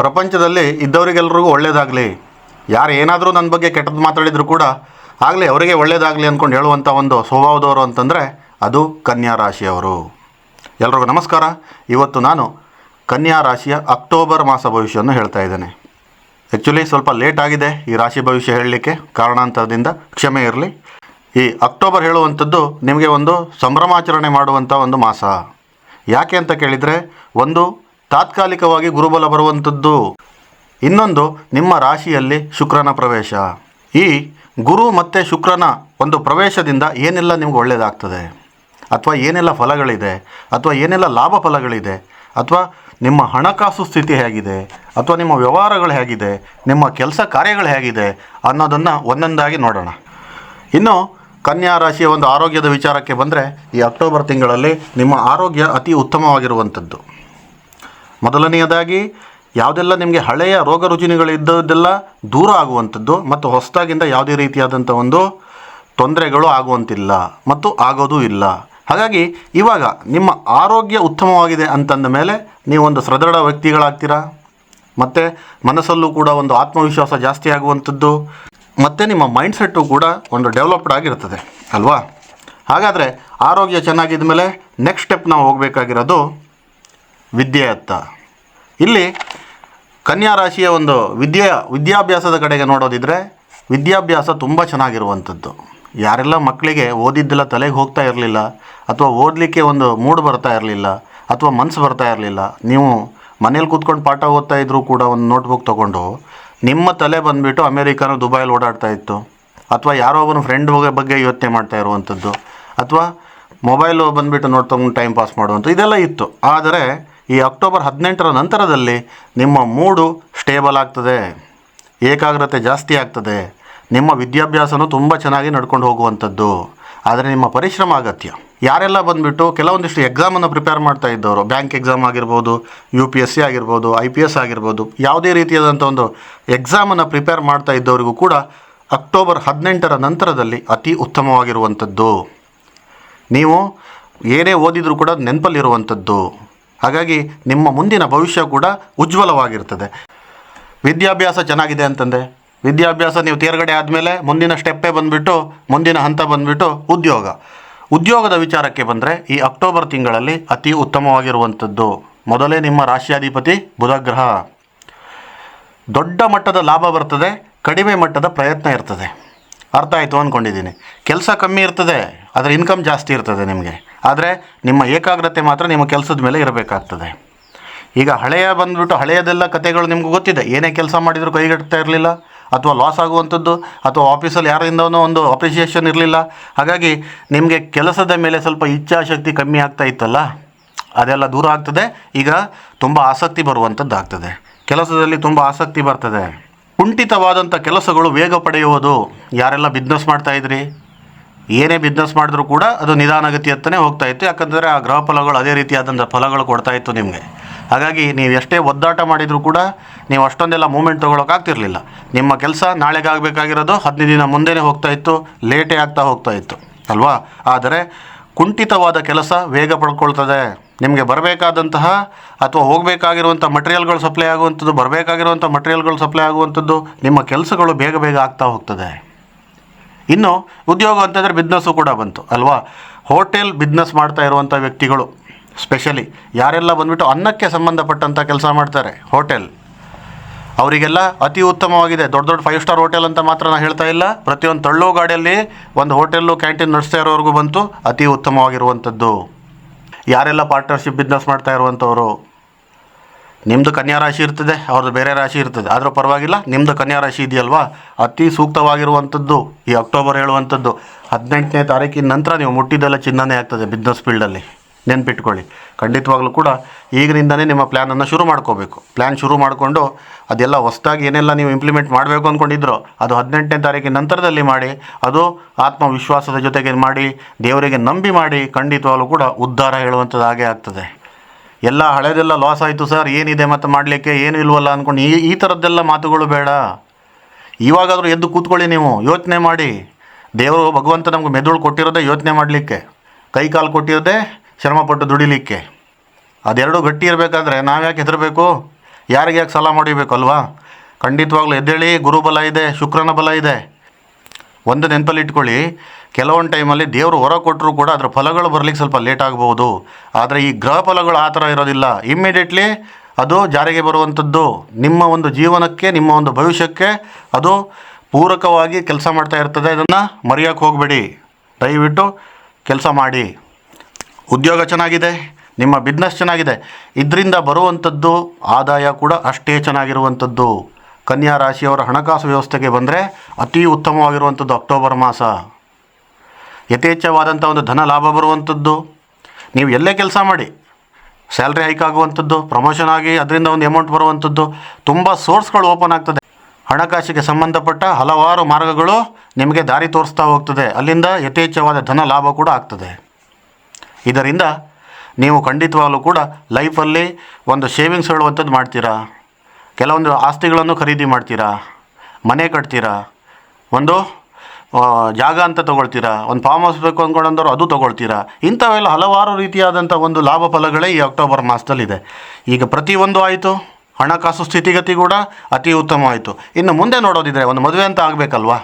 ಪ್ರಪಂಚದಲ್ಲಿ ಇದ್ದವರಿಗೆಲ್ಲರಿಗೂ ಒಳ್ಳೆಯದಾಗಲಿ ಯಾರು ಏನಾದರೂ ನನ್ನ ಬಗ್ಗೆ ಕೆಟ್ಟದ್ದು ಮಾತಾಡಿದರೂ ಕೂಡ ಆಗಲಿ ಅವರಿಗೆ ಒಳ್ಳೆಯದಾಗಲಿ ಅಂದ್ಕೊಂಡು ಹೇಳುವಂಥ ಒಂದು ಸ್ವಭಾವದವರು ಅಂತಂದರೆ ಅದು ಕನ್ಯಾ ರಾಶಿಯವರು. ಎಲ್ರಿಗೂ ನಮಸ್ಕಾರ. ಇವತ್ತು ನಾನು ಕನ್ಯಾ ರಾಶಿಯ ಅಕ್ಟೋಬರ್ ಮಾಸ ಭವಿಷ್ಯವನ್ನು ಹೇಳ್ತಾ ಇದ್ದೇನೆ. ಆ್ಯಕ್ಚುಲಿ ಸ್ವಲ್ಪ ಲೇಟ್ ಆಗಿದೆ ಈ ರಾಶಿ ಭವಿಷ್ಯ ಹೇಳಲಿಕ್ಕೆ ಕಾರಣಾಂತರದಿಂದ ಕ್ಷಮೆ ಇರಲಿ. ಈ ಅಕ್ಟೋಬರ್ ಹೇಳುವಂಥದ್ದು ನಿಮಗೆ ಒಂದು ಸಂಭ್ರಮಾಚರಣೆ ಮಾಡುವಂಥ ಒಂದು ಮಾಸ. ಯಾಕೆ ಅಂತ ಕೇಳಿದರೆ ಒಂದು ತಾತ್ಕಾಲಿಕವಾಗಿ ಗುರುಬಲ ಬರುವಂಥದ್ದು. ಇನ್ನೊಂದು, ನಿಮ್ಮ ರಾಶಿಯಲ್ಲಿ ಶುಕ್ರನ ಪ್ರವೇಶ. ಈ ಗುರು ಮತ್ತು ಶುಕ್ರನ ಒಂದು ಪ್ರವೇಶದಿಂದ ಏನೆಲ್ಲ ನಿಮ್ಗೆ ಒಳ್ಳೆಯದಾಗ್ತದೆ ಅಥವಾ ಏನೆಲ್ಲ ಫಲಗಳಿದೆ? ಅಥವಾ ಏನೆಲ್ಲ ಲಾಭ ಫಲಗಳಿದೆ? ಅಥವಾ ನಿಮ್ಮ ಹಣಕಾಸು ಸ್ಥಿತಿ ಹೇಗಿದೆ? ಅಥವಾ ನಿಮ್ಮ ವ್ಯವಹಾರಗಳು ಹೇಗಿದೆ? ನಿಮ್ಮ ಕೆಲಸ ಕಾರ್ಯಗಳು ಹೇಗಿದೆ? ಅನ್ನೋದನ್ನು ಒಂದೊಂದಾಗಿ ನೋಡೋಣ. ಇನ್ನು, ಕನ್ಯಾ ರಾಶಿಯ ಒಂದು ಆರೋಗ್ಯದ ವಿಚಾರಕ್ಕೆ ಬಂದರೆ, ಈ ಅಕ್ಟೋಬರ್ ತಿಂಗಳಲ್ಲಿ ನಿಮ್ಮ ಆರೋಗ್ಯ ಅತಿ ಉತ್ತಮವಾಗಿರುವಂಥದ್ದು. ಮೊದಲನೆಯದಾಗಿ, ಯಾವುದೆಲ್ಲ ನಿಮಗೆ ಹಳೆಯ ರೋಗ ರುಜಿನಗಳಿದ್ದದ್ದೆಲ್ಲ ದೂರ ಆಗುವಂಥದ್ದು ಮತ್ತು ಹೊಸದಾಗಿಂದ ಯಾವುದೇ ರೀತಿಯಾದಂಥ ಒಂದು ತೊಂದರೆಗಳು ಆಗುವಂತಿಲ್ಲ ಮತ್ತು ಆಗೋದೂ ಇಲ್ಲ. ಹಾಗಾಗಿ ಇವಾಗ ನಿಮ್ಮ ಆರೋಗ್ಯ ಉತ್ತಮವಾಗಿದೆ ಅಂತಂದ ಮೇಲೆ ನೀವೊಂದು ಸದೃಢ ವ್ಯಕ್ತಿಗಳಾಗ್ತೀರಾ? ಮತ್ತು ಮನಸ್ಸಲ್ಲೂ ಕೂಡ ಒಂದು ಆತ್ಮವಿಶ್ವಾಸ ಜಾಸ್ತಿ ಆಗುವಂಥದ್ದು ಮತ್ತು ನಿಮ್ಮ ಮೈಂಡ್ಸೆಟ್ಟು ಕೂಡ ಒಂದು ಡೆವಲಪ್ಡ್ ಆಗಿರ್ತದೆ, ಅಲ್ವಾ? ಹಾಗಾದರೆ ಆರೋಗ್ಯ ಚೆನ್ನಾಗಿದ್ದ ಮೇಲೆ ನೆಕ್ಸ್ಟ್ ಸ್ಟೆಪ್ ನಾವು ಹೋಗಬೇಕಾಗಿರೋದು ವಿದ್ಯೆಯತ್ತ ಇಲ್ಲಿ ಕನ್ಯಾ ರಾಶಿಯ ಒಂದು ವಿದ್ಯೆ, ವಿದ್ಯಾಭ್ಯಾಸದ ಕಡೆಗೆ ನೋಡೋದಿದ್ರೆ ವಿದ್ಯಾಭ್ಯಾಸ ತುಂಬ ಚೆನ್ನಾಗಿರುವಂಥದ್ದು. ಯಾರೆಲ್ಲ ಮಕ್ಕಳಿಗೆ ಓದಿದ್ದೆಲ್ಲ ತಲೆಗೆ ಹೋಗ್ತಾ ಇರಲಿಲ್ಲ, ಅಥವಾ ಓದಲಿಕ್ಕೆ ಒಂದು ಮೂಡ್ ಬರ್ತಾ ಇರಲಿಲ್ಲ, ಅಥವಾ ಮನಸ್ಸು ಬರ್ತಾ ಇರಲಿಲ್ಲ, ನೀವು ಮನೇಲಿ ಕೂತ್ಕೊಂಡು ಪಾಠ ಓದ್ತಾ ಇದ್ದರೂ ಕೂಡ ಒಂದು ನೋಟ್ಬುಕ್ ತೊಗೊಂಡು ನಿಮ್ಮ ತಲೆ ಬಂದುಬಿಟ್ಟು ಅಮೇರಿಕಾನ ದುಬೈಲಿ ಓಡಾಡ್ತಾ ಇತ್ತು, ಅಥವಾ ಯಾರೋ ಒಬ್ಬನ ಫ್ರೆಂಡ್ ಬಗ್ಗೆ ಯೋಚನೆ ಮಾಡ್ತಾ ಇರುವಂಥದ್ದು, ಅಥವಾ ಮೊಬೈಲು ಬಂದುಬಿಟ್ಟು ನೋಡ್ತಾ ಟೈಮ್ ಪಾಸ್ ಮಾಡುವಂಥದ್ದು, ಇದೆಲ್ಲ ಇತ್ತು. ಆದರೆ ಈ ಅಕ್ಟೋಬರ್ ಹದಿನೆಂಟರ ನಂತರದಲ್ಲಿ ನಿಮ್ಮ ಮೂಡು ಸ್ಟೇಬಲ್ ಆಗ್ತದೆ, ಏಕಾಗ್ರತೆ ಜಾಸ್ತಿ ಆಗ್ತದೆ. ನಿಮ್ಮ ವಿದ್ಯಾಭ್ಯಾಸನೂ ತುಂಬ ಚೆನ್ನಾಗಿ ನಡ್ಕೊಂಡು ಹೋಗುವಂಥದ್ದು. ಆದರೆ ನಿಮ್ಮ ಪರಿಶ್ರಮ ಅಗತ್ಯ. ಯಾರೆಲ್ಲ ಬಂದುಬಿಟ್ಟು ಕೆಲವೊಂದಿಷ್ಟು ಎಕ್ಸಾಮನ್ನು ಪ್ರಿಪೇರ್ ಮಾಡ್ತಾ ಇದ್ದವರು ಬ್ಯಾಂಕ್ ಎಕ್ಸಾಮ್ ಆಗಿರ್ಬೋದು ಯು ಪಿ ಎಸ್ ಸಿ ಆಗಿರ್ಬೋದು ಐ ಪಿ ಎಸ್ ಆಗಿರ್ಬೋದು, ಯಾವುದೇ ರೀತಿಯಾದಂಥ ಒಂದು ಎಕ್ಸಾಮನ್ನು ಪ್ರಿಪೇರ್ ಮಾಡ್ತಾ ಇದ್ದವರಿಗೂ ಕೂಡ ಅಕ್ಟೋಬರ್ ಹದಿನೆಂಟರ ನಂತರದಲ್ಲಿ ಅತಿ ಉತ್ತಮವಾಗಿರುವಂಥದ್ದು. ನೀವು ಏನೇ ಓದಿದರೂ ಕೂಡ ನೆನಪಲ್ಲಿರುವಂಥದ್ದು. ಹಾಗಾಗಿ ನಿಮ್ಮ ಮುಂದಿನ ಭವಿಷ್ಯ ಕೂಡ ಉಜ್ವಲವಾಗಿರ್ತದೆ. ವಿದ್ಯಾಭ್ಯಾಸ ಚೆನ್ನಾಗಿದೆ ಅಂತಂದೆ. ವಿದ್ಯಾಭ್ಯಾಸ ನೀವು ತೇರ್ಗಡೆ ಆದಮೇಲೆ ಮುಂದಿನ ಸ್ಟೆಪ್ಪೇ ಬಂದುಬಿಟ್ಟು, ಮುಂದಿನ ಹಂತ ಬಂದುಬಿಟ್ಟು ಉದ್ಯೋಗ. ಉದ್ಯೋಗದ ವಿಚಾರಕ್ಕೆ ಬಂದರೆ ಈ ಅಕ್ಟೋಬರ್ ತಿಂಗಳಲ್ಲಿ ಅತಿ ಉತ್ತಮವಾಗಿರುವಂಥದ್ದು ಮೊದಲೇ ನಿಮ್ಮ ರಾಶಿಯಾಧಿಪತಿ ಬುಧಗ್ರಹ. ದೊಡ್ಡ ಮಟ್ಟದ ಲಾಭ ಬರ್ತದೆ, ಕಡಿಮೆ ಮಟ್ಟದ ಪ್ರಯತ್ನ ಇರ್ತದೆ. ಅರ್ಥ ಆಯಿತು ಅಂದ್ಕೊಂಡಿದ್ದೀನಿ ಕೆಲಸ ಕಮ್ಮಿ ಇರ್ತದೆ ಅದರ ಇನ್ಕಮ್ ಜಾಸ್ತಿ ಇರ್ತದೆ ನಿಮಗೆ. ಆದರೆ ನಿಮ್ಮ ಏಕಾಗ್ರತೆ ಮಾತ್ರ ನಿಮ್ಮ ಕೆಲಸದ ಮೇಲೆ ಇರಬೇಕಾಗ್ತದೆ. ಈಗ ಹಳೆಯ ಬಂದುಬಿಟ್ಟು ಹಳೆಯದೆಲ್ಲ ಕತೆಗಳು ನಿಮ್ಗೆ ಗೊತ್ತಿದೆ. ಏನೇ ಕೆಲಸ ಮಾಡಿದರೂ ಕೈಗೆಟ್ತಾ ಇರಲಿಲ್ಲ, ಅಥವಾ ಲಾಸ್ ಆಗುವಂಥದ್ದು, ಅಥವಾ ಆಫೀಸಲ್ಲಿ ಯಾರಿಂದನೋ ಒಂದು ಅಪ್ರಿಷಿಯೇಷನ್ ಇರಲಿಲ್ಲ. ಹಾಗಾಗಿ ನಿಮಗೆ ಕೆಲಸದ ಮೇಲೆ ಸ್ವಲ್ಪ ಇಚ್ಛಾಶಕ್ತಿ ಕಮ್ಮಿ ಆಗ್ತಾ ಇತ್ತಲ್ಲ, ಅದೆಲ್ಲ ದೂರ ಆಗ್ತದೆ. ಈಗ ತುಂಬ ಆಸಕ್ತಿ ಬರುವಂಥದ್ದು ಆಗ್ತದೆ ಕೆಲಸದಲ್ಲಿ ತುಂಬ ಆಸಕ್ತಿ ಬರ್ತದೆ. ಕುಂಠಿತವಾದಂಥ ಕೆಲಸಗಳು ವೇಗ ಪಡೆಯುವುದು. ಯಾರೆಲ್ಲ ಬಿಸ್ನೆಸ್ ಮಾಡ್ತಾ ಇದ್ರಿ? ಏನೇ ಬಿಸ್ನೆಸ್ ಮಾಡಿದ್ರೂ ಕೂಡ ಅದು ನಿಧಾನಗತಿಯತ್ತನೆ ಹೋಗ್ತಾ ಇತ್ತು. ಯಾಕಂದರೆ ಆ ಗ್ರಹ ಫಲಗಳು ಅದೇ ರೀತಿಯಾದಂಥ ಫಲಗಳು ಕೊಡ್ತಾ ಇತ್ತು ನಿಮಗೆ. ಹಾಗಾಗಿ ನೀವು ಎಷ್ಟೇ ಒದ್ದಾಟ ಮಾಡಿದರೂ ಕೂಡ ನೀವು ಅಷ್ಟೊಂದೆಲ್ಲ ಮೂಮೆಂಟ್ ತೊಗೊಳಕ್ಕಾಗ್ತಿರ್ಲಿಲ್ಲ ನಿಮ್ಮ ಕೆಲಸ ನಾಳೆಗಾಗಬೇಕಾಗಿರೋದು ಹದಿನೈದು ದಿನ ಮುಂದೆನೇ ಹೋಗ್ತಾ ಇತ್ತು ಲೇಟೇ ಆಗ್ತಾ ಹೋಗ್ತಾ ಇತ್ತು. ಅಲ್ವಾ? ಆದರೆ ಕುಂಠಿತವಾದ ಕೆಲಸ ವೇಗ ಪಡ್ಕೊಳ್ತದೆ. ನಿಮಗೆ ಬರಬೇಕಾದಂತಹ ಅಥವಾ ಹೋಗಬೇಕಾಗಿರುವಂಥ ಮಟೀರಿಯಲ್ಗಳು ಸಪ್ಲೈ ಆಗುವಂಥದ್ದು, ಬರಬೇಕಾಗಿರುವಂಥ ಮಟೀರಿಯಲ್ಗಳು ಸಪ್ಲೈ ಆಗುವಂಥದ್ದು ನಿಮ್ಮ ಕೆಲಸಗಳು ಬೇಗ ಬೇಗ ಆಗ್ತಾ ಹೋಗ್ತದೆ. ಇನ್ನು ಉದ್ಯೋಗ ಅಂತಂದರೆ ಬಿಸ್ನೆಸ್ಸು ಕೂಡ ಬಂತು, ಅಲ್ವಾ? ಹೋಟೆಲ್ ಬಿಸ್ನೆಸ್ ಮಾಡ್ತಾ ಇರುವಂಥ ವ್ಯಕ್ತಿಗಳು ಸ್ಪೆಷಲಿ ಯಾರೆಲ್ಲ ಬಂದುಬಿಟ್ಟು ಅನ್ನಕ್ಕೆ ಸಂಬಂಧಪಟ್ಟಂಥ ಕೆಲಸ ಮಾಡ್ತಾರೆ ಹೋಟೆಲ್ ಅವರಿಗೆಲ್ಲ ಅತಿ ಉತ್ತಮವಾಗಿದೆ, ದೊಡ್ಡ ದೊಡ್ಡ ಫೈವ್ ಸ್ಟಾರ್ ಹೋಟೆಲ್ ಅಂತ ಮಾತ್ರ ನಾನು ಹೇಳ್ತಾ ಇಲ್ಲ. ಪ್ರತಿಯೊಂದು ತಳ್ಳೋ ಗಾಡಿಯಲ್ಲಿ ಒಂದು ಹೋಟೆಲ್ಲು ಕ್ಯಾಂಟೀನ್ ನಡೆಸ್ತಾ ಇರೋವರೆಗೂ ಬಂತು, ಅತಿ ಉತ್ತಮವಾಗಿರುವಂಥದ್ದು. ಯಾರೆಲ್ಲ ಪಾರ್ಟ್ನರ್ಶಿಪ್ ಬಿಸ್ನೆಸ್ ಮಾಡ್ತಾ ಇರುವಂಥವ್ರು ನಿಮ್ಮದು ಕನ್ಯಾ ರಾಶಿ ಇರ್ತದೆ, ಅವ್ರದ್ದು ಬೇರೆ ರಾಶಿ ಇರ್ತದೆ. ಆದರೂ ಪರವಾಗಿಲ್ಲ ನಿಮ್ಮದು ಕನ್ಯಾ ರಾಶಿ ಇದೆಯಲ್ವಾ? ಅತಿ ಸೂಕ್ತವಾಗಿರುವಂಥದ್ದು ಈ ಅಕ್ಟೋಬರ್ ಹೇಳುವಂಥದ್ದು ಹದಿನೆಂಟನೇ ತಾರೀಕಿನ ನಂತರ ನೀವು ಮುಟ್ಟಿದ್ದೆಲ್ಲ ಚಿನ್ನನೇ ಆಗ್ತದೆ ಬಿಸ್ನೆಸ್ ಫೀಲ್ಡಲ್ಲಿ ನೆನ್ಪಿಟ್ಕೊಳ್ಳಿ. ಖಂಡಿತವಾಗ್ಲೂ ಕೂಡ ಈಗಿನಿಂದನೇ ನಿಮ್ಮ ಪ್ಲ್ಯಾನನ್ನು ಶುರು ಮಾಡ್ಕೋಬೇಕು. ಪ್ಲ್ಯಾನ್ ಶುರು ಮಾಡಿಕೊಂಡು ಅದೆಲ್ಲ ಹೊಸ್ದಾಗಿ ಏನೆಲ್ಲ ನೀವು ಇಂಪ್ಲಿಮೆಂಟ್ ಮಾಡಬೇಕು ಅಂದ್ಕೊಂಡಿದ್ರು ಅದು ಹದಿನೆಂಟನೇ ತಾರೀಕಿನ ನಂತರದಲ್ಲಿ ಮಾಡಿ, ಅದು ಆತ್ಮವಿಶ್ವಾಸದ ಜೊತೆಗೆ ಮಾಡಿ, ದೇವರಿಗೆ ನಂಬಿ ಮಾಡಿ ಖಂಡಿತವಾಗ್ಲೂ ಕೂಡ ಉದ್ಧಾರ ಹೇಳುವಂಥದ್ದು ಹಾಗೆ ಆಗ್ತದೆ. ಎಲ್ಲ ಹಳೆದೆಲ್ಲ ಲಾಸ್ ಆಯಿತು ಸರ್ ಏನಿದೆ ಮತ್ತು ಮಾಡಲಿಕ್ಕೆ, ಏನು ಇಲ್ವಲ್ಲ ಅಂದ್ಕೊಂಡು ಈ ಈ ಥರದ್ದೆಲ್ಲ ಮಾತುಗಳು ಬೇಡ. ಇವಾಗಾದರೂ ಎದ್ದು ಕೂತ್ಕೊಳ್ಳಿ ನೀವು, ಯೋಚನೆ ಮಾಡಿ. ದೇವರು ಭಗವಂತ ನಮ್ಗೆ ಮೆದುಳು ಕೊಟ್ಟಿರೋದೇ ಯೋಚನೆ ಮಾಡಲಿಕ್ಕೆ. ಕೈ ಕಾಲು ಕೊಟ್ಟಿರೋದೇ ಶ್ರಮಪಟ್ಟು ದುಡಿಲಿಕ್ಕೆ. ಅದೆರಡೂ ಗಟ್ಟಿ ಇರಬೇಕಾದ್ರೆ ನಾವ್ಯಾಕೆ ಹೆದರಬೇಕು? ಯಾರಿಗೆ ಯಾಕೆ ಸಲ ಅಲ್ವಾ? ಖಂಡಿತವಾಗ್ಲೂ ಎದ್ದೇಳಿ ಗುರುಬಲ ಇದೆ, ಶುಕ್ರನ ಬಲ ಇದೆ. ಒಂದು ನೆನಪಲ್ಲಿ ಇಟ್ಕೊಳ್ಳಿ, ಕೆಲವೊಂದು ಟೈಮಲ್ಲಿ ದೇವರು ಹೊರ ಕೊಟ್ಟರು ಕೂಡ ಅದರ ಫಲಗಳು ಬರಲಿಕ್ಕೆ ಸ್ವಲ್ಪ ಲೇಟ್ ಆಗ್ಬೋದು. ಆದರೆ ಈ ಗ್ರಹ ಫಲಗಳು ಆ ಥರ ಇರೋದಿಲ್ಲ. ಇಮ್ಮಿಡಿಯೇಟ್ಲಿ ಅದು ಜಾರಿಗೆ ಬರುವಂಥದ್ದು. ನಿಮ್ಮ ಒಂದು ಜೀವನಕ್ಕೆ, ನಿಮ್ಮ ಒಂದು ಭವಿಷ್ಯಕ್ಕೆ ಅದು ಪೂರಕವಾಗಿ ಕೆಲಸ ಮಾಡ್ತಾ ಇರ್ತದೆ. ಇದನ್ನು ಮರೆಯೋಕೆ ಹೋಗಬೇಡಿ. ದಯವಿಟ್ಟು ಕೆಲಸ ಮಾಡಿ. ಉದ್ಯೋಗ ಚೆನ್ನಾಗಿದೆ, ನಿಮ್ಮ ಬಿಸ್ನೆಸ್ ಚೆನ್ನಾಗಿದೆ, ಇದರಿಂದ ಬರುವಂಥದ್ದು ಆದಾಯ ಕೂಡ ಅಷ್ಟೇ ಚೆನ್ನಾಗಿರುವಂಥದ್ದು. ಕನ್ಯಾ ರಾಶಿಯವರ ಹಣಕಾಸು ವ್ಯವಸ್ಥೆಗೆ ಬಂದರೆ ಅತಿ ಉತ್ತಮವಾಗಿರುವಂಥದ್ದು ಅಕ್ಟೋಬರ್ ಮಾಸ. ಯಥೇಚ್ಛವಾದಂಥ ಒಂದು ಧನ ಲಾಭ ಬರುವಂಥದ್ದು. ನೀವು ಎಲ್ಲೇ ಕೆಲಸ ಮಾಡಿ, ಸ್ಯಾಲ್ರಿ ಹೈಕ್ ಆಗುವಂಥದ್ದು ಪ್ರಮೋಷನ್ ಆಗಿ ಅದರಿಂದ ಒಂದು ಅಮೌಂಟ್ ಬರುವಂಥದ್ದು, ತುಂಬ ಸೋರ್ಸ್ಗಳು ಓಪನ್ ಆಗ್ತದೆ. ಹಣಕಾಸಿಗೆ ಸಂಬಂಧಪಟ್ಟ ಹಲವಾರು ಮಾರ್ಗಗಳು ನಿಮಗೆ ದಾರಿ ತೋರಿಸ್ತಾ ಹೋಗ್ತದೆ. ಅಲ್ಲಿಂದ ಯಥೇಚ್ಛವಾದ ಧನ ಲಾಭ ಕೂಡ ಆಗ್ತದೆ. ಇದರಿಂದ ನೀವು ಖಂಡಿತವಾಗಲೂ ಕೂಡ ಲೈಫಲ್ಲಿ ಒಂದು ಸೇವಿಂಗ್ಸ್ ಹೇಳುವಂಥದ್ದು ಮಾಡ್ತೀರಾ? ಕೆಲವೊಂದು ಆಸ್ತಿಗಳನ್ನು ಖರೀದಿ ಮಾಡ್ತೀರಾ? ಮನೆ ಕಟ್ತೀರಾ? ಒಂದು ಜಾಗ ಅಂತ ತೊಗೊಳ್ತೀರಾ? ಒಂದು ಫಾರ್ಮ್ ಹೌಸ್ ಬೇಕು ಅಂದ್ಕೊಂಡಂದವರು ಅದು ತೊಗೊಳ್ತೀರಾ? ಇಂಥವೆಲ್ಲ ಹಲವಾರು ರೀತಿಯಾದಂಥ ಒಂದು ಲಾಭ ಫಲಗಳೇ ಈ ಅಕ್ಟೋಬರ್ ಮಾಸದಲ್ಲಿದೆ. ಈಗ ಪ್ರತಿಯೊಂದು ಆಯಿತು, ಹಣಕಾಸು ಸ್ಥಿತಿಗತಿ ಕೂಡ ಅತಿ ಉತ್ತಮವಾಯಿತು. ಇನ್ನು ಮುಂದೆ ನೋಡೋದಿದ್ರೆ ಒಂದು ಮದುವೆ ಅಂತ ಆಗಬೇಕಲ್ವಾ?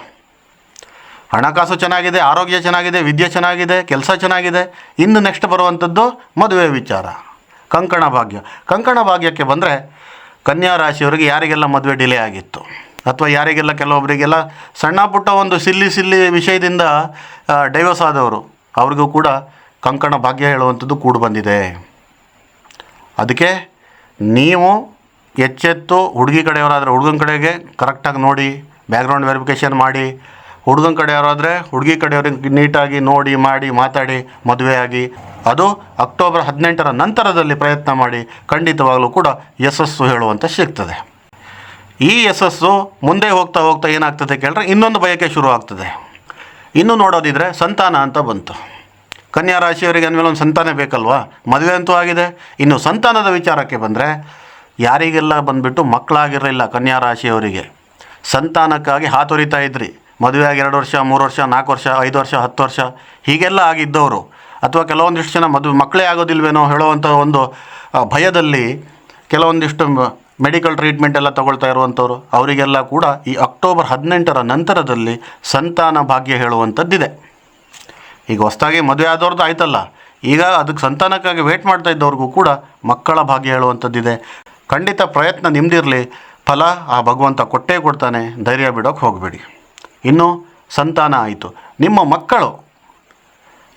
ಹಣಕಾಸು ಚೆನ್ನಾಗಿದೆ, ಆರೋಗ್ಯ ಚೆನ್ನಾಗಿದೆ, ವಿದ್ಯೆ ಚೆನ್ನಾಗಿದೆ, ಕೆಲಸ ಚೆನ್ನಾಗಿದೆ. ಇನ್ನು ನೆಕ್ಸ್ಟ್ ಬರುವಂಥದ್ದು ಮದುವೆ ವಿಚಾರ. ಕಂಕಣ ಭಾಗ್ಯ. ಕಂಕಣ ಭಾಗ್ಯಕ್ಕೆ ಬಂದರೆ ಕನ್ಯಾ ರಾಶಿಯವರಿಗೆ ಯಾರಿಗೆಲ್ಲ ಮದುವೆ ಡಿಲೇ ಆಗಿತ್ತು? ಅಥವಾ ಯಾರಿಗೆಲ್ಲ ಕೆಲವೊಬ್ಬರಿಗೆಲ್ಲ ಸಣ್ಣ ಪುಟ್ಟ ಒಂದು ಸಿಲ್ಲಿ ಸಿಲ್ಲಿ ವಿಷಯದಿಂದ ಡೈವರ್ಸ್ ಆದವರು, ಅವ್ರಿಗೂ ಕೂಡ ಕಂಕಣ ಭಾಗ್ಯ ಹೇಳುವಂಥದ್ದು ಕೂಡು ಬಂದಿದೆ. ಅದಕ್ಕೆ ನೀವು ಎಚ್ಚೆತ್ತು ಹುಡುಗಿ ಕಡೆಯವರಾದರೆ ಹುಡುಗನ ಕಡೆಗೆ ಕರೆಕ್ಟಾಗಿ ನೋಡಿ ಬ್ಯಾಕ್ಗ್ರೌಂಡ್ ವೆರಿಫಿಕೇಷನ್ ಮಾಡಿ ಹುಡುಗನ ಕಡೆಯವರಾದರೆ ಹುಡುಗಿ ಕಡೆಯವ್ರಿಗೆ ನೀಟಾಗಿ ನೋಡಿ, ಮಾಡಿ, ಮಾತಾಡಿ ಮದುವೆಯಾಗಿ. ಅದು ಅಕ್ಟೋಬರ್ ಹದಿನೆಂಟರ ನಂತರದಲ್ಲಿ ಪ್ರಯತ್ನ ಮಾಡಿ ಖಂಡಿತವಾಗಲೂ ಕೂಡ ಯಶಸ್ಸು ಹೇಳುವಂತ ಸಿಗ್ತದೆ. ಈ ಯಶಸ್ಸು ಮುಂದೆ ಹೋಗ್ತಾ ಹೋಗ್ತಾ ಏನಾಗ್ತದೆ ಕೇಳಿದ್ರೆ ಇನ್ನೊಂದು ಬಯಕೆ ಶುರು ಆಗ್ತದೆ. ಇನ್ನು ನೋಡೋದಿದ್ರೆ ಸಂತಾನ ಅಂತ ಬಂತು. ಕನ್ಯಾ ರಾಶಿಯವರಿಗೆ ಅಂದಮೇಲೆ ಒಂದು ಸಂತಾನ ಬೇಕಲ್ವಾ? ಮದುವೆ ಅಂತೂ ಆಗಿದೆ. ಇನ್ನು ಸಂತಾನದ ವಿಚಾರಕ್ಕೆ ಬಂದರೆ ಯಾರಿಗೆಲ್ಲ ಬಂದುಬಿಟ್ಟು ಮಕ್ಕಳಾಗಿರಲಿಲ್ಲ ಕನ್ಯಾ ರಾಶಿಯವರಿಗೆ? ಸಂತಾನಕ್ಕಾಗಿ ಹಾತೊರಿತಾ ಇದ್ರಿ. ಮದುವೆ ಆಗಿ ಎರಡು ವರ್ಷ, ಮೂರು ವರ್ಷ, ನಾಲ್ಕು ವರ್ಷ, ಐದು ವರ್ಷ, ಹತ್ತು ವರ್ಷ ಹೀಗೆಲ್ಲ ಆಗಿದ್ದವರು ಅಥವಾ ಕೆಲವೊಂದಿಷ್ಟು ಜನ ಮದುವೆ ಮಕ್ಕಳೇ ಆಗೋದಿಲ್ವೇನೋ ಹೇಳುವಂಥ ಒಂದು ಭಯದಲ್ಲಿ ಕೆಲವೊಂದಿಷ್ಟು ಮೆಡಿಕಲ್ ಟ್ರೀಟ್ಮೆಂಟ್ ಎಲ್ಲ ತಗೊಳ್ತಾ ಇರುವಂಥವ್ರು, ಅವರಿಗೆಲ್ಲ ಕೂಡ ಈ ಅಕ್ಟೋಬರ್ ಹದಿನೆಂಟರ ನಂತರದಲ್ಲಿ ಸಂತಾನ ಭಾಗ್ಯ ಹೇಳುವಂಥದ್ದಿದೆ. ಈಗ ಹೊಸ್ದಾಗಿ ಮದುವೆ ಆದವ್ರದ್ದು ಆಯ್ತಲ್ಲ, ಈಗ ಅದಕ್ಕೆ ಸಂತಾನಕ್ಕಾಗಿ ವೇಟ್ ಮಾಡ್ತಾ ಇದ್ದವ್ರಿಗೂ ಕೂಡ ಮಕ್ಕಳ ಭಾಗ್ಯ ಹೇಳುವಂಥದ್ದಿದೆ. ಖಂಡಿತ ಪ್ರಯತ್ನ ನಿಮ್ದಿರಲಿ, ಫಲ ಆ ಭಗವಂತ ಕೊಟ್ಟೇ ಕೊಡ್ತಾನೆ, ಧೈರ್ಯ ಬಿಡೋಕ್ಕೆ ಹೋಗಬೇಡಿ. ಇನ್ನು ಸಂತಾನ ಆಯಿತು. ನಿಮ್ಮ ಮಕ್ಕಳು,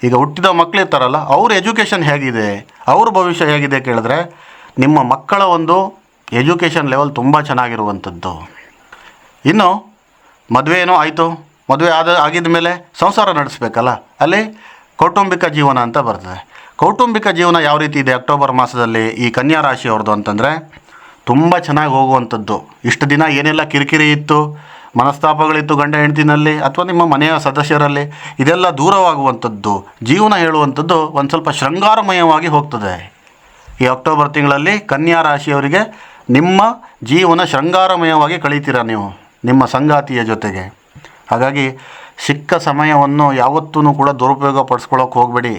ಈಗ ಹುಟ್ಟಿದ ಮಕ್ಕಳಿರ್ತಾರಲ್ಲ ಅವ್ರ ಎಜುಕೇಷನ್ ಹೇಗಿದೆ, ಅವ್ರ ಭವಿಷ್ಯ ಹೇಗಿದೆ ಕೇಳಿದ್ರೆ ನಿಮ್ಮ ಮಕ್ಕಳ ಒಂದು ಎಜುಕೇಷನ್ ಲೆವೆಲ್ ತುಂಬ ಚೆನ್ನಾಗಿರುವಂಥದ್ದು. ಇನ್ನು ಮದುವೆ ಏನೋ ಆಯಿತು, ಮದುವೆ ಆದ, ಆಗಿದ ಮೇಲೆ ಸಂಸಾರ ನಡೆಸಬೇಕಲ್ಲ, ಅಲ್ಲಿ ಕೌಟುಂಬಿಕ ಜೀವನ ಅಂತ ಬರ್ತದೆ. ಕೌಟುಂಬಿಕ ಜೀವನ ಯಾವ ರೀತಿ ಇದೆ ಅಕ್ಟೋಬರ್ ಮಾಸದಲ್ಲಿ ಈ ಕನ್ಯಾ ರಾಶಿಯವ್ರದ್ದು ಅಂತಂದರೆ ತುಂಬ ಚೆನ್ನಾಗಿ ಹೋಗುವಂಥದ್ದು. ಇಷ್ಟು ದಿನ ಏನೆಲ್ಲ ಕಿರಿಕಿರಿ ಇತ್ತು ಮನಸ್ತಾಪಗಳಿತ್ತು ಗಂಡ ಹೆಂಡತಿನಲ್ಲಿ ಅಥವಾ ನಿಮ್ಮ ಮನೆಯ ಸದಸ್ಯರಲ್ಲಿ. ಇದೆಲ್ಲ ದೂರವಾಗುವಂಥದ್ದು, ಜೀವನ ಹೇಳುವಂಥದ್ದು ಒಂದು ಸ್ವಲ್ಪ ಶೃಂಗಾರಮಯವಾಗಿ ಹೋಗ್ತದೆ. ಈ ಅಕ್ಟೋಬರ್ ತಿಂಗಳಲ್ಲಿ ಕನ್ಯಾ ರಾಶಿಯವರಿಗೆ ನಿಮ್ಮ ಜೀವನ ಶೃಂಗಾರಮಯವಾಗಿ ಕಳೀತೀರಾ ನೀವು, ನಿಮ್ಮ ಸಂಗಾತಿಯ ಜೊತೆಗೆ. ಹಾಗಾಗಿ ಸಿಕ್ಕ ಸಮಯವನ್ನು ಯಾವತ್ತೂ ಕೂಡ ದುರುಪಯೋಗ ಪಡಿಸ್ಕೊಳ್ಳೋಕೆ ಹೋಗಬೇಡಿ.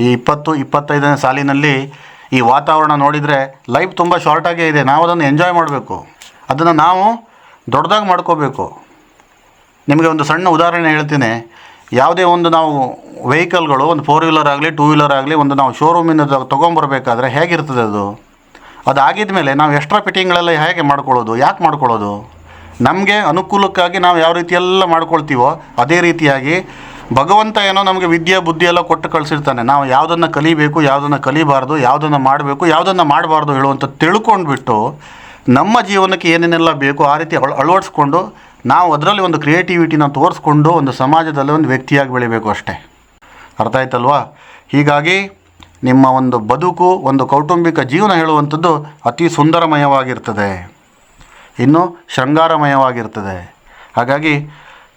ಈ ಇಪ್ಪತ್ತು, ಇಪ್ಪತ್ತೈದನೇ ಸಾಲಿನಲ್ಲಿ ಈ ವಾತಾವರಣ ನೋಡಿದರೆ ಲೈಫ್ ತುಂಬ ಶಾರ್ಟಾಗೇ ಇದೆ ನಾವು ಅದನ್ನು ಎಂಜಾಯ್ ಮಾಡಬೇಕು. ಅದನ್ನು ನಾವು ದೊಡ್ಡದಾಗಿ ಮಾಡ್ಕೋಬೇಕು. ನಿಮಗೆ ಒಂದು ಸಣ್ಣ ಉದಾಹರಣೆ ಹೇಳ್ತೀನಿ. ಯಾವುದೇ ಒಂದು ನಾವು ವೆಹಿಕಲ್ಗಳು, ಒಂದು ಫೋರ್ ವೀಲರ್ ಆಗಲಿ ಟೂ ವೀಲರ್ ಆಗಲಿ ಒಂದು ನಾವು ಶೋರೂಮಿಂದ ತೊಗೊಂಬರ್ಬೇಕಾದ್ರೆ ಹೇಗಿರ್ತದೆ ಅದು? ಅದು ಆಗಿದ ಮೇಲೆ ನಾವು ಎಕ್ಸ್ಟ್ರಾ ಫಿಟ್ಟಿಂಗ್ಗಳೆಲ್ಲ ಹೇಗೆ ಮಾಡ್ಕೊಳ್ಳೋದು? ಯಾಕೆ ಮಾಡ್ಕೊಳ್ಳೋದು? ನಮಗೆ ಅನುಕೂಲಕ್ಕಾಗಿ ನಾವು ಯಾವ ರೀತಿಯೆಲ್ಲ ಮಾಡ್ಕೊಳ್ತೀವೋ ಅದೇ ರೀತಿಯಾಗಿ ಭಗವಂತ ಏನೋ ನಮಗೆ ವಿದ್ಯೆ, ಬುದ್ಧಿ ಎಲ್ಲ ಕೊಟ್ಟು ಕಳಿಸಿರ್ತಾನೆ. ನಾವು ಯಾವುದನ್ನು ಕಲಿಬೇಕು, ಯಾವುದನ್ನು ಕಲಿಬಾರ್ದು, ಯಾವುದನ್ನು ಮಾಡಬೇಕು, ಯಾವುದನ್ನು ಮಾಡಬಾರ್ದು ಹೇಳುವಂಥ ತಿಳ್ಕೊಂಡ್ಬಿಟ್ಟು ನಮ್ಮ ಜೀವನಕ್ಕೆ ಏನೇನೆಲ್ಲ ಬೇಕು ಆ ರೀತಿ ಅಳ, ಅಳವಡಿಸ್ಕೊಂಡು ನಾವು ಅದರಲ್ಲಿ ಒಂದು ಕ್ರಿಯೇಟಿವಿಟಿನ ತೋರಿಸ್ಕೊಂಡು ಒಂದು ಸಮಾಜದಲ್ಲಿ ಒಂದು ವ್ಯಕ್ತಿಯಾಗಿ ಬೆಳಿಬೇಕು ಅಷ್ಟೇ. ಅರ್ಥ ಆಯ್ತಲ್ವಾ? ಹೀಗಾಗಿ ನಿಮ್ಮ ಒಂದು ಬದುಕು, ಒಂದು ಕೌಟುಂಬಿಕ ಜೀವನ ಹೇಳುವಂಥದ್ದು ಅತಿ ಸುಂದರಮಯವಾಗಿರ್ತದೆ. ಇನ್ನು ಶೃಂಗಾರಮಯವಾಗಿರ್ತದೆ. ಹಾಗಾಗಿ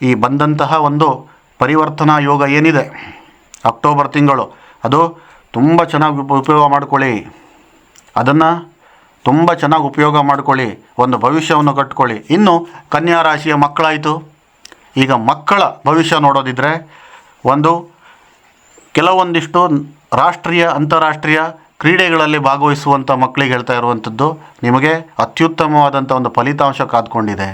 ಈ ಬಂದಂತಹ ಒಂದು ಪರಿವರ್ತನಾ ಯೋಗ ಏನಿದೆ? ಅಕ್ಟೋಬರ್ ತಿಂಗಳು. ಅದು ತುಂಬ ಚೆನ್ನಾಗಿ ಉಪ- ಉಪಯೋಗ ಮಾಡ್ಕೊಳ್ಳಿ. ಅದನ್ನು ತುಂಬ ಚೆನ್ನಾಗಿ ಉಪಯೋಗ ಮಾಡಿಕೊಳ್ಳಿ, ಒಂದು ಭವಿಷ್ಯವನ್ನು ಕಟ್ಕೊಳ್ಳಿ. ಇನ್ನು ಕನ್ಯಾ ರಾಶಿಯ ಮಕ್ಕಳಾಯಿತು. ಈಗ ಮಕ್ಕಳ ಭವಿಷ್ಯ ನೋಡೋದಿದ್ರೆ, ಒಂದು, ಕೆಲವೊಂದಿಷ್ಟು ರಾಷ್ಟ್ರೀಯ, ಅಂತಾರಾಷ್ಟ್ರೀಯ ಕ್ರೀಡೆಗಳಲ್ಲಿ ಭಾಗವಹಿಸುವಂಥ ಮಕ್ಕಳಿಗೆ ಹೇಳ್ತಾ ಇರುವಂಥದ್ದು, ನಿಮಗೆ ಅತ್ಯುತ್ತಮವಾದಂಥ ಒಂದು ಫಲಿತಾಂಶ ಕಾದ್ಕೊಂಡಿದೆ.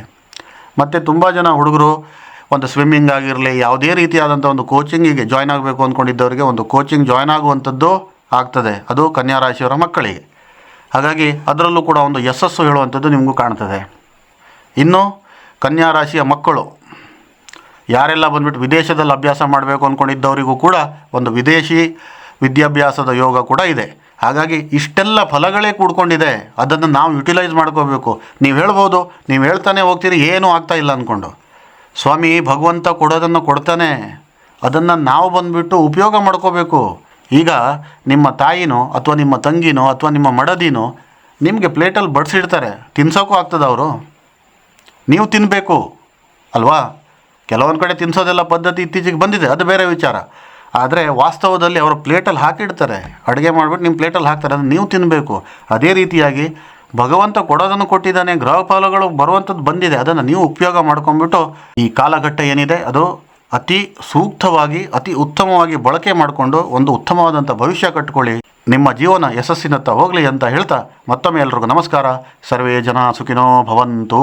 ಮತ್ತು ತುಂಬ ಜನ ಹುಡುಗರು ಒಂದು ಸ್ವಿಮ್ಮಿಂಗ್ ಆಗಿರಲಿ, ಯಾವುದೇ ರೀತಿಯಾದಂಥ ಒಂದು ಕೋಚಿಂಗಿಗೆ ಜಾಯ್ನ್ ಆಗಬೇಕು ಅಂದ್ಕೊಂಡಿದ್ದವರಿಗೆ ಒಂದು ಕೋಚಿಂಗ್ ಜಾಯ್ನ್ ಆಗುವಂಥದ್ದು ಆಗ್ತದೆ. ಅದು ಕನ್ಯಾ ರಾಶಿಯವರ ಮಕ್ಕಳಿಗೆ. ಹಾಗಾಗಿ ಅದರಲ್ಲೂ ಕೂಡ ಒಂದು ಯಶಸ್ಸು ಹೇಳುವಂಥದ್ದು ನಿಮಗೂ ಕಾಣ್ತದೆ. ಇನ್ನು ಕನ್ಯಾ ರಾಶಿಯ ಮಕ್ಕಳು, ಯಾರೆಲ್ಲ ಬಂದ್ಬಿಟ್ಟು ವಿದೇಶದಲ್ಲಿ ಅಭ್ಯಾಸ ಮಾಡಬೇಕು ಅಂದ್ಕೊಂಡಿದ್ದವರಿಗೂ ಕೂಡ ಒಂದು ವಿದೇಶಿ ವಿದ್ಯಾಭ್ಯಾಸದ ಯೋಗ ಕೂಡ ಇದೆ. ಹಾಗಾಗಿ ಇಷ್ಟೆಲ್ಲ ಫಲಗಳೇ ಕೂಡ್ಕೊಂಡಿದೆ. ಅದನ್ನು ನಾವು ಯುಟಿಲೈಸ್ ಮಾಡ್ಕೋಬೇಕು. ನೀವು ಹೇಳ್ಬೋದು, ನೀವು ಹೇಳ್ತಾನೆ ಹೋಗ್ತೀರಿ, ಏನೂ ಆಗ್ತಾ ಇಲ್ಲ ಅಂದ್ಕೊಂಡು ಸ್ವಾಮಿ ಭಗವಂತ ಕೊಡೋದನ್ನು ಕೊಡ್ತಾನೆ. ಅದನ್ನು ನಾವು ಬಂದುಬಿಟ್ಟು ಉಪಯೋಗ ಮಾಡ್ಕೋಬೇಕು. ಈಗ ನಿಮ್ಮ ತಾಯಿನೋ ಅಥವಾ ನಿಮ್ಮ ತಂಗಿನೋ ಅಥವಾ ನಿಮ್ಮ ಮಡದಿನೋ ನಿಮಗೆ ಪ್ಲೇಟಲ್ಲಿ ಬಡಿಸಿಡ್ತಾರೆ ತಿನ್ಸೋಕ್ಕೂ ಆಗ್ತದೆ ಅವರು? ನೀವು ತಿನ್ನಬೇಕು ಅಲ್ವಾ? ಕೆಲವೊಂದು ಕಡೆ ತಿನ್ಸೋದೆಲ್ಲ ಪದ್ಧತಿ ಇತ್ತೀಚೆಗೆ ಬಂದಿದೆ, ಅದು ಬೇರೆ ವಿಚಾರ. ಆದರೆ ವಾಸ್ತವದಲ್ಲಿ ಅವರು ಪ್ಲೇಟಲ್ಲಿ ಹಾಕಿಡ್ತಾರೆ. ಅಡುಗೆ ಮಾಡಿಬಿಟ್ಟು ನಿಮ್ಮ ಪ್ಲೇಟಲ್ಲಿ ಹಾಕ್ತಾರೆ ಅದನ್ನು ನೀವು ತಿನ್ನಬೇಕು ಅದೇ ರೀತಿಯಾಗಿ ಭಗವಂತ ಕೊಡೋದನ್ನು ಕೊಟ್ಟಿದ್ದಾನೆ ಗ್ರಹ ಫಲಗಳು ಬರುವಂಥದ್ದು ಬಂದಿದೆ, ಅದನ್ನು ನೀವು ಉಪಯೋಗ ಮಾಡ್ಕೊಂಡ್ಬಿಟ್ಟು ಈ ಕಾಲಘಟ್ಟ ಏನಿದೆ, ಅದು ಅತಿ ಸೂಕ್ತವಾಗಿ, ಅತಿ ಉತ್ತಮವಾಗಿ ಬಳಕೆ ಮಾಡಿಕೊಂಡು ಒಂದು ಉತ್ತಮವಾದಂಥ ಭವಿಷ್ಯ ಕಟ್ಟಿಕೊಳ್ಳಿ ನಿಮ್ಮ ಜೀವನ ಯಶಸ್ಸಿನತ್ತ ಹೋಗಲಿ ಅಂತ ಹೇಳ್ತಾ ಮತ್ತೊಮ್ಮೆ ಎಲ್ರಿಗೂ ನಮಸ್ಕಾರ. ಸರ್ವೇ ಜನ ಸುಖಿನೋ ಭವಂತು.